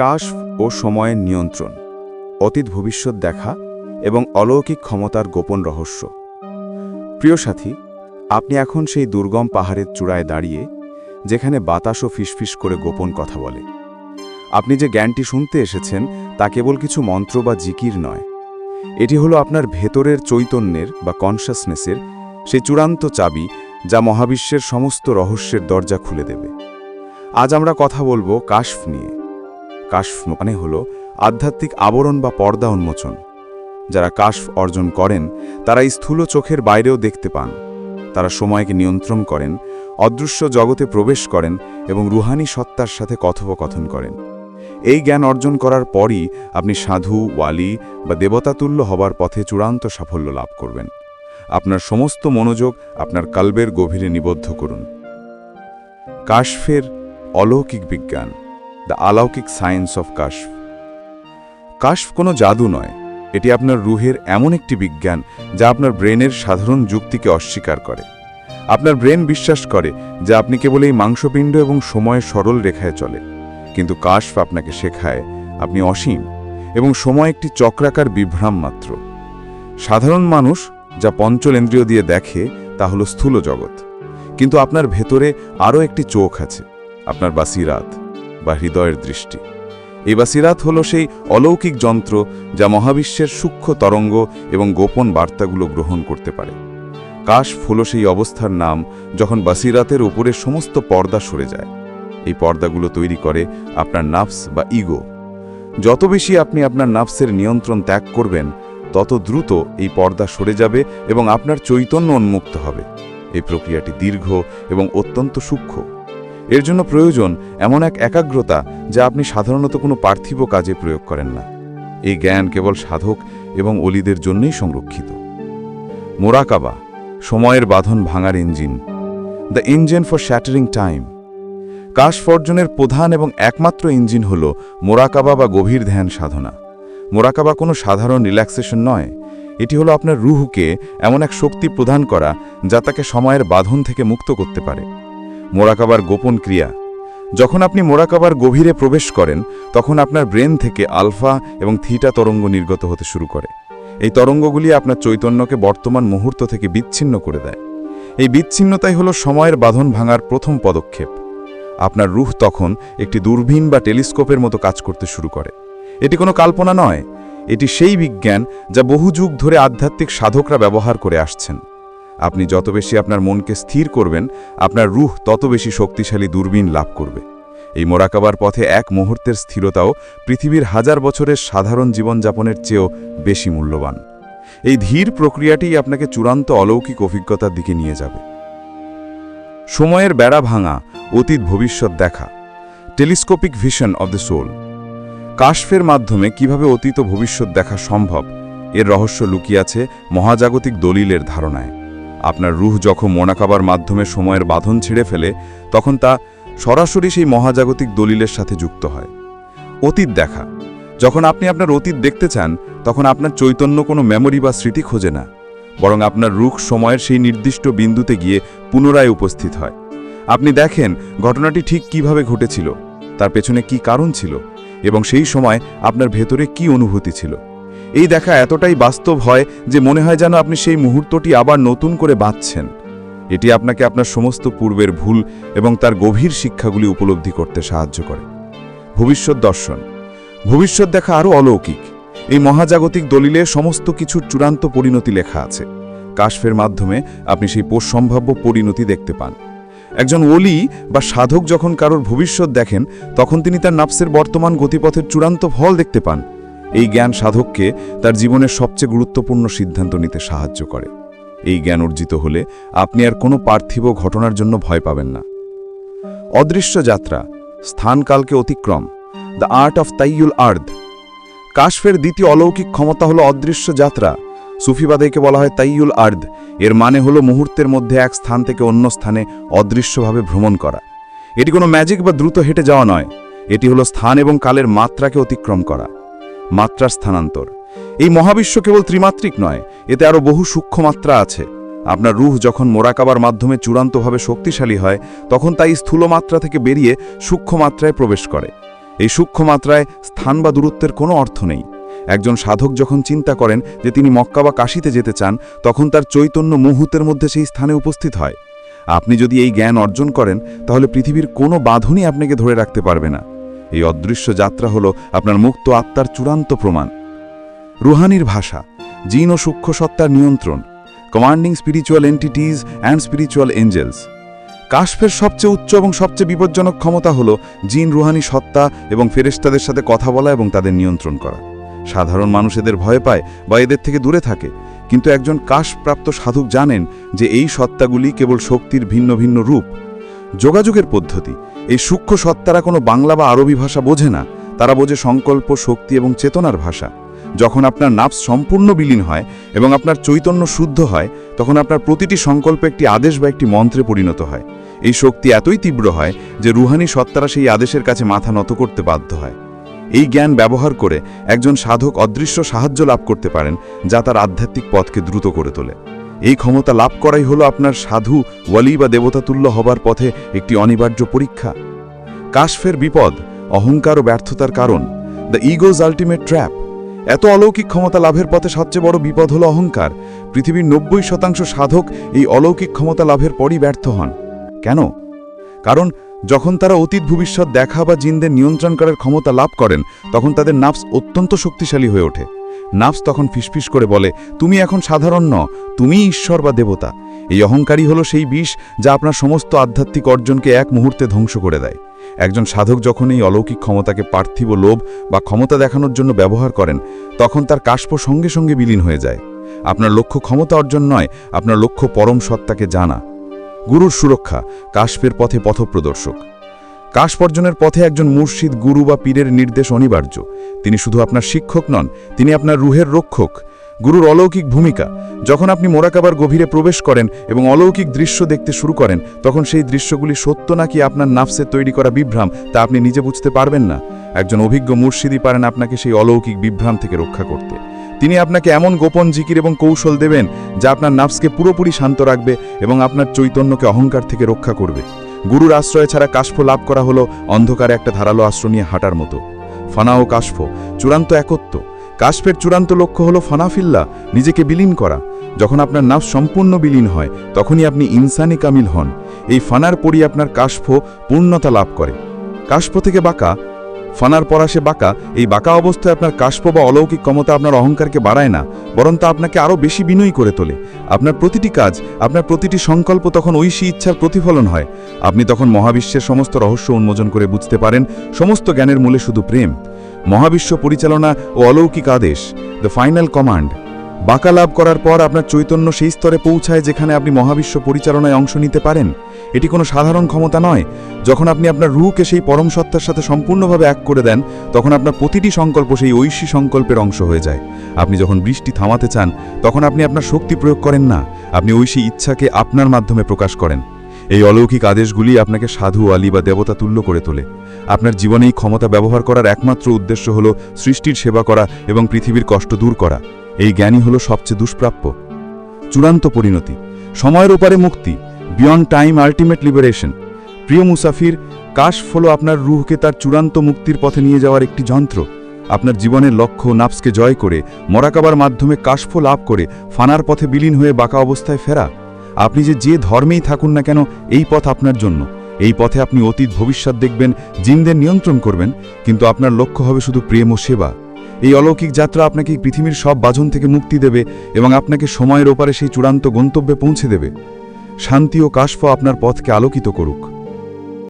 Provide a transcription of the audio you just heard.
কাশ ও সময়ের নিয়ন্ত্রণ, অতীত ভবিষ্যৎ দেখা এবং অলৌকিক ক্ষমতার গোপন রহস্য। প্রিয় সাথী, আপনি এখন সেই দুর্গম পাহাড়ের চূড়ায় দাঁড়িয়ে, যেখানে বাতাসও ফিসফিস করে গোপন কথা বলে। আপনি যে জ্ঞানটি শুনতে এসেছেন, তা কেবল কিছু মন্ত্র বা জিকির নয়। এটি হলো আপনার ভেতরের চৈতন্যের বা কনসাসনেসের সেই চূড়ান্ত চাবি, যা মহাবিশ্বের সমস্ত রহস্যের দরজা খুলে দেবে। আজ আমরা কথা বলব কাশফ নিয়ে। কাশফ মানে হল আধ্যাত্মিক আবরণ বা পর্দা উন্মোচন। যারা কাশফ অর্জন করেন তারা স্থূল চোখের বাইরেও দেখতে পান। তারা সময়কে নিয়ন্ত্রণ করেন, অদৃশ্য জগতে প্রবেশ করেন এবং রুহানি সত্তার সাথে কথোপকথন করেন। এই জ্ঞান অর্জন করার পরই আপনি সাধু, ওয়ালি বা দেবতাতুল্য হবার পথে চূড়ান্ত সাফল্য লাভ করবেন। আপনার সমস্ত মনোযোগ আপনার কালবের গভীরে নিবদ্ধ করুন। কাশফের অলৌকিক বিজ্ঞান। দ্য অলৌকিক সায়েন্স অফ কাশফ। কাশফ কোনো জাদু নয়, এটি আপনার রুহের এমন একটি বিজ্ঞান যা আপনার ব্রেনের সাধারণ যুক্তিকে অস্বীকার করে। আপনার ব্রেন বিশ্বাস করে যে আপনি কেবল এই মাংসপিণ্ড এবং সময়ের সরল রেখায় চলে, কিন্তু কাশফ আপনাকে শেখায় আপনি অসীম এবং সময় একটি চক্রাকার বিভ্রাম মাত্র। সাধারণ মানুষ যা পঞ্চলেন্দ্রিয় দিয়ে দেখে তা হলো স্থূল জগৎ, কিন্তু আপনার ভেতরে আরও একটি চোখ আছে, আপনার বাসিরাত। বা হৃদয়ের দৃষ্টি। এই বাসিরাত হল সেই অলৌকিক যন্ত্র যা মহাবিশ্বের সূক্ষ্ম তরঙ্গ এবং গোপন বার্তাগুলো গ্রহণ করতে পারে। কাশ হলো সেই অবস্থার নাম যখন বাসিরাতের উপরে সমস্ত পর্দা সরে যায়। এই পর্দাগুলো তৈরি করে আপনার নাফস বা ইগো। যত বেশি আপনি আপনার নাফসের নিয়ন্ত্রণ ত্যাগ করবেন, তত দ্রুত এই পর্দা সরে যাবে এবং আপনার চৈতন্য উন্মুক্ত হবে। এই প্রক্রিয়াটি দীর্ঘ এবং অত্যন্ত সূক্ষ্ম। এর জন্য প্রয়োজন এমন এক একাগ্রতা যা আপনি সাধারণত কোনো পার্থিব কাজে প্রয়োগ করেন না। এই জ্ঞান কেবল সাধক এবং অলিদের জন্যই সংরক্ষিত। মোরাকাবা, সময়ের বাঁধন ভাঙার engine. The engine for shattering time. কাশ কাশফর্জনের প্রধান এবং একমাত্র ইঞ্জিন হল মোরাকাবা বা গভীর ধ্যান সাধনা। মোরাকাবা কোনো সাধারণ রিল্যাক্সেশন নয়। এটি হলো আপনার রুহুকে এমন এক শক্তি প্রদান করা যা তাকে সময়ের বাঁধন থেকে মুক্ত করতে পারে। মোরাকাবার গোপন ক্রিয়া। যখন আপনি মোরাকাবার গভীরে প্রবেশ করেন, তখন আপনার ব্রেন থেকে আলফা এবং থিটা তরঙ্গ নির্গত হতে শুরু করে। এই তরঙ্গগুলি আপনার চৈতন্যকে বর্তমান মুহূর্ত থেকে বিচ্ছিন্ন করে দেয়। এই বিচ্ছিন্নতাই হলো সময়ের বাঁধন ভাঙার প্রথম পদক্ষেপ। আপনার রুহ তখন একটি দূরবীন বা টেলিস্কোপের মতো কাজ করতে শুরু করে। এটি কোনো কল্পনা নয়, এটি সেই বিজ্ঞান যা বহু যুগ ধরে আধ্যাত্মিক সাধকরা ব্যবহার করে আসছেন। আপনি যত বেশি আপনার মনকে স্থির করবেন, আপনার রুহ তত বেশি শক্তিশালী দূরবীন লাভ করবে। এই মোরাকাবার পথে এক মুহূর্তের স্থিরতাও পৃথিবীর হাজার বছরের সাধারণ জীবনযাপনের চেয়েও বেশি মূল্যবান। এই ধীর প্রক্রিয়াটি আপনাকে চূড়ান্ত অলৌকিক অভিজ্ঞতার দিকে নিয়ে যাবে। সময়ের বেড়া ভাঙা, অতীত ভবিষ্যৎ দেখা। Telescopic vision of the soul. কাশফের মাধ্যমে কীভাবে অতীত ভবিষ্যৎ দেখা সম্ভব, এর রহস্য লুকিয়ে আছে মহাজাগতিক দলিলের ধারণায়। আপনার রুহ যখন মোনাকাবার মাধ্যমে সময়ের বাঁধন ছেড়ে ফেলে, তখন তা সরাসরি সেই মহাজাগতিক দলিলের সাথে যুক্ত হয়। অতীত দেখা। যখন আপনি আপনার অতীত দেখতে চান, তখন আপনার চৈতন্য কোনো মেমোরি বা স্মৃতি খোঁজে না। বরং আপনার রুখ সময়ের সেই নির্দিষ্ট বিন্দুতে গিয়ে পুনরায় উপস্থিত হয়। আপনি দেখেন ঘটনাটি ঠিক কীভাবে ঘটেছিল, তার পেছনে কি কারণ ছিল, এবং সেই সময় আপনার ভেতরে কি অনুভূতি ছিল। এই দেখা এতটাই বাস্তব হয় যে মনে হয় যেন আপনি সেই মুহূর্তটি আবার নতুন করে বাঁচছেন এটি আপনাকে আপনার সমস্ত পূর্বের ভুল এবং তার গভীর শিক্ষাগুলি উপলব্ধি করতে সাহায্য করে। ভবিষ্যৎ দর্শন। ভবিষ্যৎ দেখা আরও অলৌকিক। এই মহাজাগতিক দলিলে সমস্ত কিছুর চূড়ান্ত পরিণতি লেখা আছে। কাশফের মাধ্যমে আপনি সেই সম্ভাব্য পরিণতি দেখতে পান। একজন ওলি বা সাধক যখন কারোর ভবিষ্যৎ দেখেন, তখন তিনি তার নাফসের বর্তমান গতিপথের চূড়ান্ত ফল দেখতে পান। এই জ্ঞান সাধককে তার জীবনের সবচেয়ে গুরুত্বপূর্ণ সিদ্ধান্ত নিতে সাহায্য করে। এই জ্ঞান অর্জিত হলে আপনি আর কোনো পার্থিব ঘটনার জন্য ভয় পাবেন না। অদৃশ্য যাত্রা, স্থানকালকে অতিক্রম দ্য আর্ট অফ তাইয়ুল আর্দ কাশফের দ্বিতীয় অলৌকিক ক্ষমতা হলো অদৃশ্য যাত্রা। সুফিবাদেকে বলা হয় তাইয়ুল আর্দ এর মানে হলো মুহূর্তের মধ্যে এক স্থান থেকে অন্য স্থানে অদৃশ্যভাবে ভ্রমণ করা। এটি কোনো ম্যাজিক বা দ্রুত হেঁটে যাওয়া নয়। এটি হলো স্থান এবং কালের মাত্রাকে অতিক্রম করা। মাত্রার স্থানান্তর। এই মহাবিশ্ব কেবল ত্রিমাত্রিক নয়, এতে আরও বহু সূক্ষ্ম মাত্রা আছে। আপনার রুহ যখন মোরাকাবার মাধ্যমে চূড়ান্তভাবে শক্তিশালী হয়, তখন তাই স্থূল মাত্রা থেকে বেরিয়ে সূক্ষ্ম মাত্রায় প্রবেশ করে। এই সূক্ষ্ম মাত্রায় স্থান বা দূরত্বের কোনো অর্থ নেই। একজন সাধক যখন চিন্তা করেন যে তিনি মক্কা বা কাশিতে যেতে চান, তখন তার চৈতন্য মুহূর্তের মধ্যে সেই স্থানে উপস্থিত হয়। আপনি যদি এই জ্ঞান অর্জন করেন, তাহলে পৃথিবীর কোনো বাঁধনই আপনাকে ধরে রাখতে পারবে না। এই অদৃশ্য যাত্রা হলো আপনার মুক্ত আত্মার চূড়ান্ত প্রমাণ। রুহানির ভাষা, জিন ও সূক্ষ্ম সত্তার নিয়ন্ত্রণ commanding spiritual entities and spiritual angels কাশফের সবচেয়ে উচ্চ এবং সবচেয়ে বিপজ্জনক ক্ষমতা হল জিন, রুহানি সত্তা এবং ফেরেশতাদের সাথে কথা বলা এবং তাদের নিয়ন্ত্রণ করা। সাধারণ মানুষ এদের ভয় পায় বা এদের থেকে দূরে থাকে, কিন্তু একজন কাশপ্রাপ্ত সাধক জানেন যে এই সত্তাগুলি কেবল শক্তির ভিন্ন ভিন্ন রূপ। যোগাযোগের পদ্ধতি। এই সূক্ষ্ম সত্তারা কোনো বাংলা বা আরবি ভাষা বোঝে না, তারা বোঝে সংকল্প, শক্তি এবং চেতনার ভাষা। যখন আপনার নাফস সম্পূর্ণ বিলীন হয় এবং আপনার চৈতন্য শুদ্ধ হয়, তখন আপনার প্রতিটি সংকল্প একটি আদেশ বা একটি মন্ত্রে পরিণত হয়। এই শক্তি এতই তীব্র হয় যে রুহানি সত্তারা সেই আদেশের কাছে মাথা নত করতে বাধ্য হয়। এই জ্ঞান ব্যবহার করে একজন সাধক অদৃশ্য সাহায্য লাভ করতে পারেন, যা তার আধ্যাত্মিক পথকে দ্রুত করে তোলে। এই ক্ষমতা লাভ করাই হলো আপনার সাধু ওয়ালি বা দেবতাতুল্য হবার পথে একটি অনিবার্য পরীক্ষা। কাশফের বিপদ, অহংকার ও ব্যর্থতার কারণ, দ্য ইগোজ আল্টিমেট ট্র্যাপ। এত অলৌকিক ক্ষমতা লাভের পথে সবচেয়ে বড় বিপদ হলো অহংকার। পৃথিবীর নব্বই শতাংশ সাধক এই অলৌকিক ক্ষমতা লাভের পরই ব্যর্থ হন। কেন? কারণ যখন তারা অতীত ভবিষ্যৎ দেখা বা জিনদের নিয়ন্ত্রণ করার ক্ষমতা লাভ করেন, তখন তাদের নাফস অত্যন্ত শক্তিশালী হয়ে ওঠে। নাফস তখন ফিসফিস করে বলে, তুমি এখন সাধারণ ন তুমি ঈশ্বর বা দেবতা। এই অহংকারী হলো সেই বিষ যা আপনার সমস্ত আধ্যাত্মিক অর্জনকে এক মুহূর্তে ধ্বংস করে দেয়। একজন সাধক যখন এই অলৌকিক ক্ষমতাকে পার্থিব লোভ বা ক্ষমতা দেখানোর জন্য ব্যবহার করেন, তখন তার কাষ্প সঙ্গে সঙ্গে বিলীন হয়ে যায়। আপনার লক্ষ্য ক্ষমতা অর্জন নয়, আপনার লক্ষ্য পরম সত্তাকে জানা। গুরুর সুরক্ষা কাশফের পথে পথপ্রদর্শক। কাশপর্জনের পথে একজন মুর্শিদ গুরু বা পীরের নির্দেশ অনিবার্য। তিনি শুধু আপনার শিক্ষক নন, তিনি আপনার রুহের রক্ষক। গুরুর অলৌকিক ভূমিকা, যখন আপনি মোরাকাবার গভীরে প্রবেশ করেন এবং অলৌকিক দৃশ্য দেখতে শুরু করেন, তখন সেই দৃশ্যগুলি সত্য নাকি আপনার নাফসের তৈরি করা বিভ্রাম, তা আপনি নিজে বুঝতে পারবেন না। একজন অভিজ্ঞ মুর্শিদই পারেন আপনাকে সেই অলৌকিক বিভ্রাম থেকে রক্ষা করতে। তিনি আপনাকে এমন গোপন জিকির এবং কৌশল দেবেন, যা আপনার নাফসকে পুরোপুরি শান্ত রাখবে এবং আপনার চৈতন্যকে অহংকার থেকে রক্ষা করবে। গুরুর আশ্রয় ছাড়া কাশফ লাভ করা হলো অন্ধকারে একটা ধারালো আশ্রয় নিয়ে হাঁটার মতো। ফানা ও কাশফ, চূড়ান্ত একত্ব। কাশফের চূড়ান্ত লক্ষ্য হলো ফানাফিল্লা, নিজেকে বিলীন করা। যখন আপনার নাফ সম্পূর্ণ বিলীন হয়, তখনই আপনি ইনসানি কামিল হন। এই ফানার পরই আপনার কাশফ পূর্ণতা লাভ করে। কাশফ থেকে বাঁকা ফানার পরাশে বাঁকা, এই বাঁকা অবস্থায় আপনার কাশপ বা অলৌকিক ক্ষমতা আপনার অহংকারকে বাড়ায় না, বরং তা আপনাকে আরও বেশি বিনয়ী করে তোলে। আপনার প্রতিটি কাজ, আপনার প্রতিটি সংকল্প তখন ঐশী ইচ্ছার প্রতিফলন হয়। আপনি তখন মহাবিশ্বের সমস্ত রহস্য উন্মোচন করে বুঝতে পারেন, সমস্ত জ্ঞানের মূলে শুধু প্রেম। মহাবিশ্ব পরিচালনা ও অলৌকিক আদেশ দ্য ফাইনাল কমান্ড বাঁকা লাভ করার পর আপনার চৈতন্য সেই স্তরে পৌঁছায় যেখানে আপনি মহাবিশ্ব পরিচালনায় অংশ নিতে পারেন। এটি কোনো সাধারণ ক্ষমতা নয়। যখন আপনি আপনার রুহকে সেই পরম সত্তার সাথে সম্পূর্ণভাবে এক করে দেন, তখন আপনার প্রতিটি সংকল্প সেই ঐশী সংকল্পের অংশ হয়ে যায়। আপনি যখন বৃষ্টি থামাতে চান, তখন আপনি আপনার শক্তি প্রয়োগ করেন না। আপনি ঐশী ইচ্ছাকে আপনার মাধ্যমে প্রকাশ করেন। এই অলৌকিক আদেশগুলি আপনাকে সাধু, আলী বা দেবতা তুল্য করে তোলে। আপনার জীবনে এই ক্ষমতা ব্যবহার করার একমাত্র উদ্দেশ্য হল সৃষ্টির সেবা করা এবং পৃথিবীর কষ্ট দূর করা। এই জ্ঞানই হল সবচেয়ে দুষ্প্রাপ্য। চূড়ান্ত পরিণতি। সময়ের ওপারে মুক্তি। বিয়ন্ড টাইম আল্টিমেট লিবারেশন প্রিয় মুসাফির, কাশ হলো আপনার রুহকে তার চূড়ান্ত মুক্তির পথে নিয়ে যাওয়ার একটি যন্ত্র। আপনার জীবনের লক্ষ্য নাফসকে জয় করে, মরাকাবার মাধ্যমে কাশফ লাভ করে, ফানার পথে বিলীন হয়ে বাঁকা অবস্থায় ফেরা। আপনি যে যে ধর্মেই থাকুন না কেন, এই পথ আপনার জন্য। এই পথে আপনি অতীত ভবিষ্যৎ দেখবেন, জিনদের নিয়ন্ত্রণ করবেন, কিন্তু আপনার লক্ষ্য হবে শুধু প্রেম ও সেবা। এই অলৌকিক যাত্রা আপনাকে পৃথিবীর সব বাজন থেকে মুক্তি দেবে এবং আপনাকে সময়ের ওপারে সেই চূড়ান্ত গন্তব্যে পৌঁছে দেবে। শান্তি ও কাশফ আপনার পথকে আলোকিত করুক।